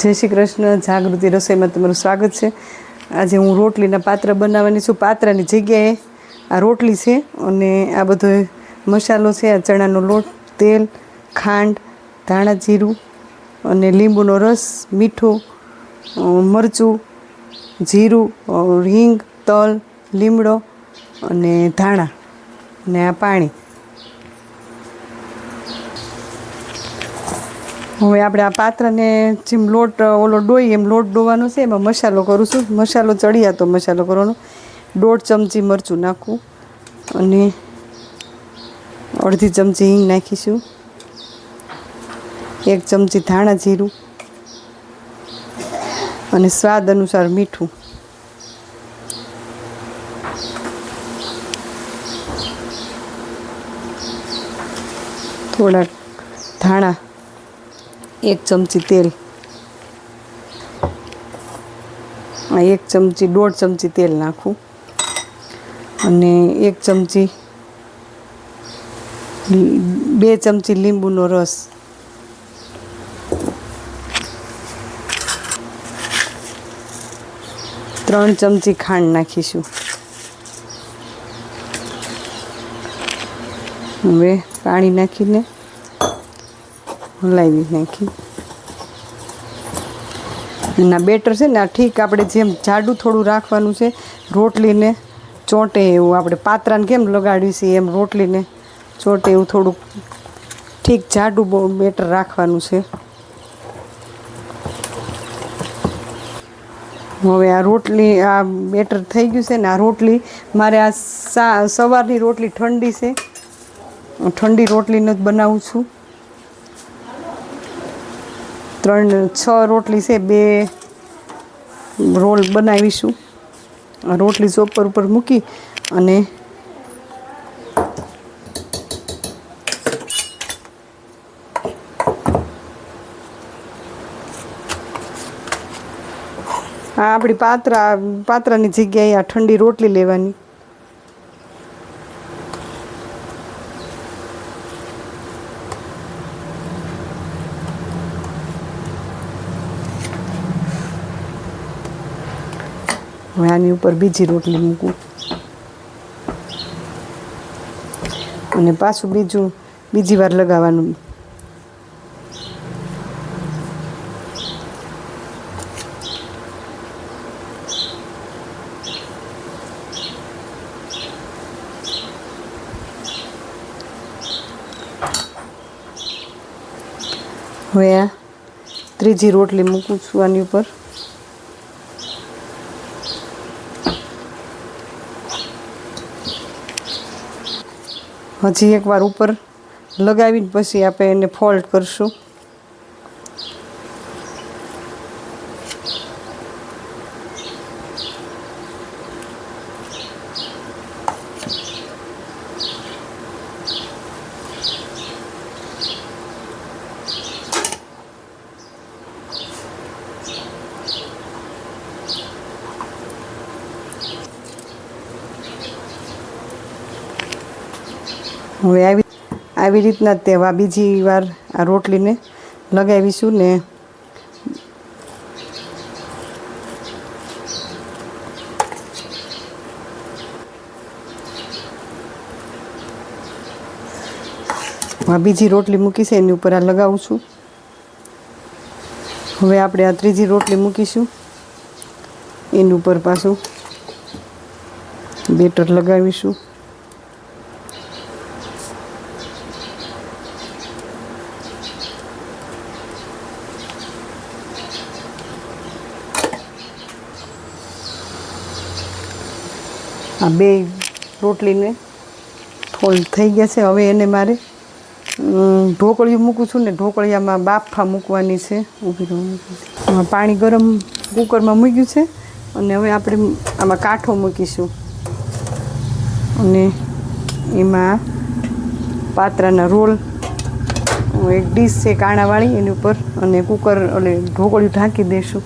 જય શ્રી કૃષ્ણ, જાગૃતિ રસોઈમાં તમારું સ્વાગત છે. આજે હું રોટલીના પાત્ર બનાવવાની છું, પાત્રની જગ્યાએ આ રોટલી છે અને આ બધો મસાલો છે, આ ચણાનો લોટ, તેલ, ખાંડ, ધાણા જીરું અને લીંબુનો રસ, મીઠું મરચું, જીરું રીંગ તલ, લીમડો અને ધાણા અને આ પાણી. હવે આપણે આ પાત્રને જેમ લોટ, ઓલો ડોઈ એમ લોટ ડોવાનો છે, એમાં મસાલો કરું છું. મસાલો ચડિયાતો મસાલો કરવાનો. દોઢ ચમચી મરચું નાખું અને અડધી ચમચી હિંગ નાખીશું. એક ચમચી ધાણા જીરું અને સ્વાદ અનુસાર મીઠું. થોડાક ધાણા એક ચમચી તેલ. એક ચમચી, દોઢ ચમચી તેલ નાખું. અને એક ચમચી બે ચમચી લીંબુનો રસ. ત્રણ ચમચી ખાંડ નાખીશું. હવે પાણી નાખીને હલાવી નાખી. ના બેટર છે ને, આ ઠીક આપણે જેમ જાડું થોડું રાખવાનું છે, રોટલીને ચોંટે એવું આપણે પાત્રાને કેમ લગાડ્યું છે, એમ રોટલીને ચોંટે એવું થોડુંક ઠીક જાડું બેટર રાખવાનું છે. હવે આ રોટલી, આ બેટર થઈ ગયું છે ને, આ રોટલી મારે આ સવારની રોટલી ઠંડી છે. ઠંડી રોટલીને જ બનાવું છું. ત્રણ, છ રોટલી છે, બે રોલ બનાવીશું. રોટલી ચોપર ઉપર મૂકી અને આ આપણી પાત્રા, પાત્રાની જગ્યાએ આ ઠંડી રોટલી લેવાની. હવે આની ઉપર બીજી રોટલી મૂકું. અને પાછું બીજું, બીજી વાર લગાવવાનું. હવે આ ત્રીજી રોટલી મૂકું છું આની ઉપર. હજી એકવાર ઉપર લગાવીને પછી આપણે એને ફોલ્ડ કરશું. હવે આવી આવી રીતના જ તે આ બીજી વાર આ રોટલીને લગાવીશું ને બીજી રોટલી મૂકી છે, એની ઉપર આ લગાવું છું. હવે આપણે આ ત્રીજી રોટલી મૂકીશું. એની ઉપર પાછું બેટર લગાવીશું. આ બે રોટલીને ફોલ્ડ થઈ ગયા છે. હવે એને મારે ઢોકળીયું મૂકું છું ને ઢોકળિયામાં બાફા મૂકવાની છે. ઊભી રહો પાણી ગરમ કુકરમાં મૂક્યું છે અને હવે આપણે આમાં કાંઠો મૂકીશું. અને એમાં પાત્રાના રોલ એક ડીશ છે કાણાવાળી, એની ઉપર અને કુકર, એટલે ઢોકળી ઢાંકી દઈશું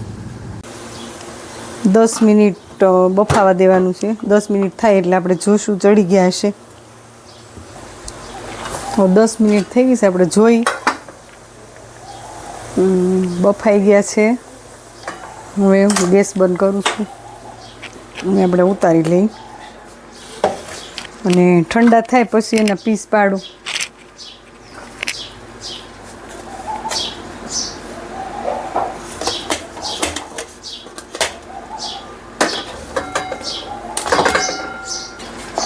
દસ મિનિટ અ, બફાવા દેવાનું છે. દસ મિનિટ થાય એટલે આપણે જોશું ચડી ગયા હશે તો દસ મિનિટ થઈ ગઈ છે આપણે જોઈ. બફાઈ ગયા છે. હવે હું ગેસ બંધ કરું છું. અને આપણે ઉતારી લઈ. અને ઠંડા થાય પછી એના પીસ પાડું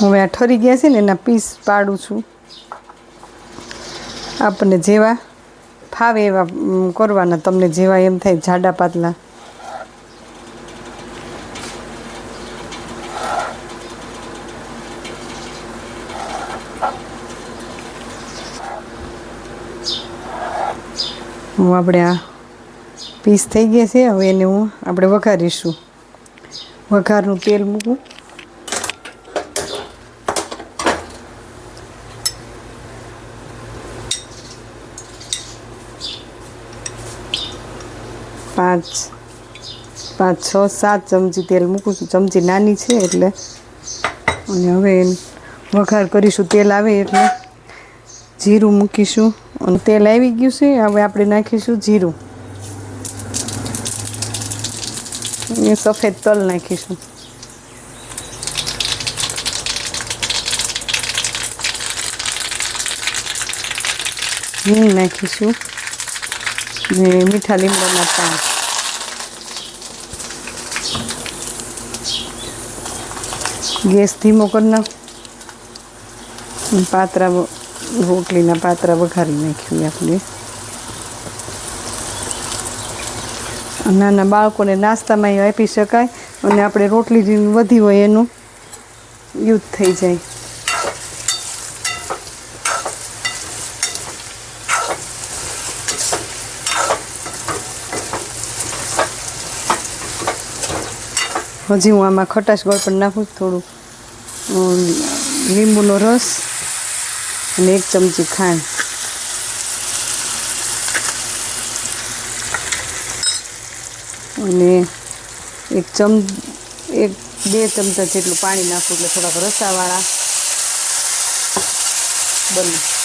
હવે આ ઠરી ગયા છે ને એના પીસ પાડું છું. આપણને જેવા ફાવે એવા કરવાના. તમને જેવા એમ થાય જાડા પાતલા. હું આપણે આ પીસ થઈ ગયા છે, હવે એને હું આપણે વઘારીશું. વઘારનું તેલ મૂકું. પાંચ પાંચ, છ, સાત ચમચી તેલ મૂકું છું. ચમચી નાની છે એટલે અને હવે વઘાર કરીશું. તેલ આવે એટલે જીરું મૂકીશું. અને તેલ આવી ગયું છે. હવે આપણે નાખીશું જીરું. અને સફેદ તલ નાખીશું. હિંગ નાખીશું. મીઠા લીમડાના પાન ગેસ ધીમો કરી નાખ. પાત્રા રોટલીના પાત્રા વઘારી નાખ્યું આપણે નાના બાળકોને નાસ્તામાં એ આપી શકાય અને આપણે રોટલી જે વધી હોય એનું યુઝ થઈ જાય. હજી હું આમાં ખટાશ ગોળ પણ નાખું થોડું લીંબુનો રસ અને એક ચમચી ખાંડ. અને એક ચમ, એક, બે ચમચા જેટલું પાણી નાખું એટલે થોડાક રસાવાળા બને.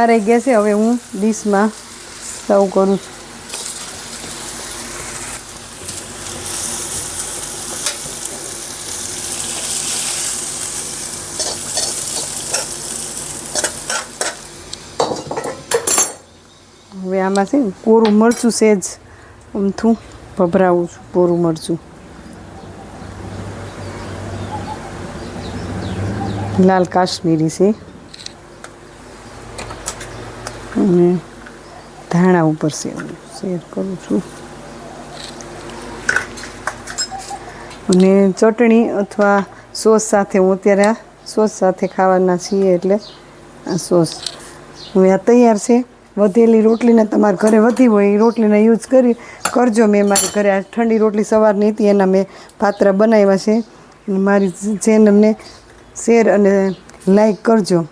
ખારાઈ ગયા છે, હવે હું ડીશમાં સર્વ કરું છું. હવે આમાં છે કોરું મરચું સેજ અમથું ભભરાવું છું કોરું મરચું. લાલ કાશ્મીરી છે. અને ધાણા ઉપર સેવ શેર કરું છું. અને ચટણી અથવા સોસ સાથે, હું અત્યારે આ સોસ સાથે ખાવાના છીએ એટલે આ સોસ. હવે આ તૈયાર છે. વધેલી રોટલીને તમારે ઘરે વધી હોય એ રોટલીને યુઝ કરી, કરજો. મેં મારી ઘરે આ ઠંડી રોટલી સવારની હતી, એના મેં પાત્રા બનાવ્યા છે. મારી ચેનલને શેર અને લાઈક કરજો.